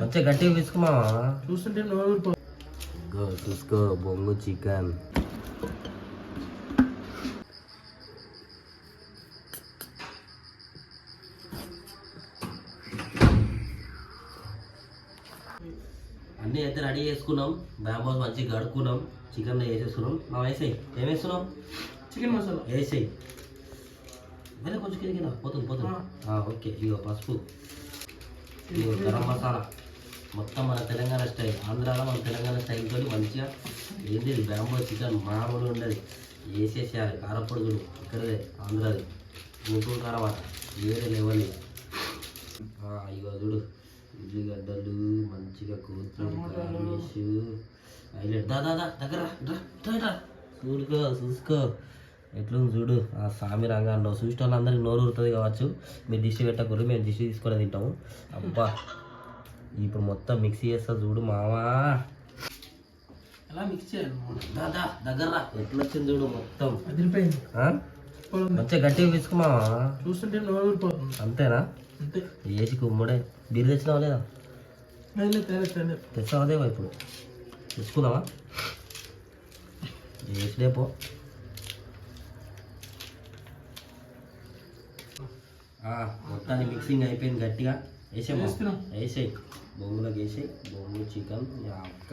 మంచిగా గట్టిగా పిసుకుమావా చూస్తుంటే నోరు చూసుకో బొంగు చికెన్. అన్నీ అయితే రెడీ చేసుకున్నాం. బ్యాంబాస్ మంచిగా గడుక్కున్నాం చికెన్ వేసేస్తున్నాం మా వేసేయి ఏం వేస్తున్నాం చికెన్ మసాలా. వేసేయి వెళ్ళి కొంచెం కింద కింద పోతుంది పోతుంది. ఓకే. ఇగో పసుపు. ఇగో గరం మసాలా. మొత్తం మన తెలంగాణ స్టైల్. ఆంధ్రాలో మన తెలంగాణ స్టైల్ తోటి మంచిగా ఏంది బ్యాంబో చికెన్ మామూలు ఉండదు. వేసేసేయాలి కారపొడుగులు చూడు ఇక్కడదే ఆంధ్రాది. గుంటూరు కారం వేరే లెవెల్ ఇక. చూడు ఉల్లిగడ్డలు మంచిగా కూతురు హైలైట్ దా దా దగ్గర చూడుకో చూసుకో ఎట్లుంది చూడు? ఆ స్వామి రంగాల్లో చూసిన వాళ్ళందరికీ నోరు ఊరుతుంది కావచ్చు. మీరు దిష్టి పెట్టకూడదు మేము దిష్టి తీసుకొని తింటాము. అబ్బా. ఇప్పుడు మొత్తం మిక్సీ చేస్తా చూడు మావా. ఎలా మిక్స్ చేయాలి దా దా దగ్గర రా. ఎట్లొచ్చింది చూడు మొత్తం. అదిరిపోయింది? మంచిగా గట్టిగా పిసుకుమావా చూస్తుంటే నోరు ఊరిపోతుంది. అంతేనా? అంతే. ఏసి కుమ్ముడే బీరు తెచ్చినావా లేదా? తెచ్చావదేమో ఇప్పుడు? తెచ్చుకుందామా చేసిడే పో. ఆ, మొత్తాన్ని మిక్సింగ్ అయిపోయింది గట్టిగా. వేసేమా వేస్తున్నాం. వేసేయి బొంగులోకి వేసేయి బొంగు చికెన్ అక్క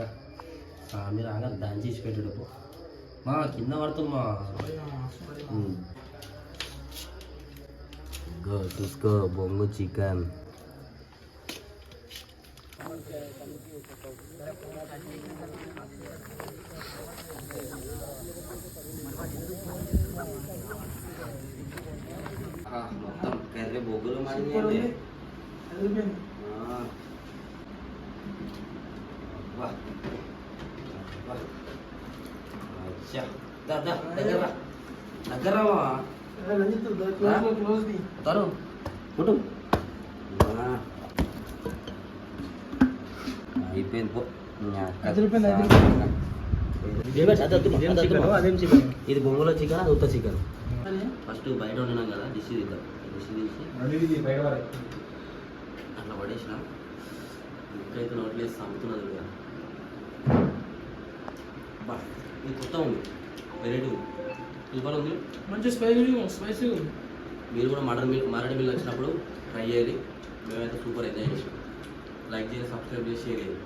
సామి రాగా దంచేసి పెట్టాడు పో మా కింద పడుతుందమ్మా ఉమ్. గో చూసుకో బొంగు చికెన్ ఆ, మొత్తం కర్రీ బొగ్గులు సూపర్ ఉంది మారింది అదిరిపోయింది ఏ, రంజిత్ దా, క్లోజ్లో క్లోజ్ ది తరు కుటు అయిపోయింది పో అదిరిపోయింది, అదిరిపోయింది. అదేం చికెన్ ఇది బొంగులో చికెన్ అది ఉత్త చికెన్ అని ఫస్ట్ బయట వండినాం కదా డిష్ తీద్దాం డిష్ తీసి అట్లా పడేసిన. ఇంకైతే నోట్లో వేసి చంపుతున్నది కదా బా ఇది కొత్త ఉంది. వెరైటీ ఉంది. సూపర్ ఉంది? మంచి స్పైసీ స్పైసీ ఉంది. మీరు కూడా మటన్ మిల్క్ మరడి మిల్క్ వచ్చినప్పుడు ట్రై చేయాలి. మేమైతే సూపర్ ఎంజాయ్ చేసాం లైక్ చేసి సబ్స్క్రైబ్ చేసి షేర్ చేయాలి.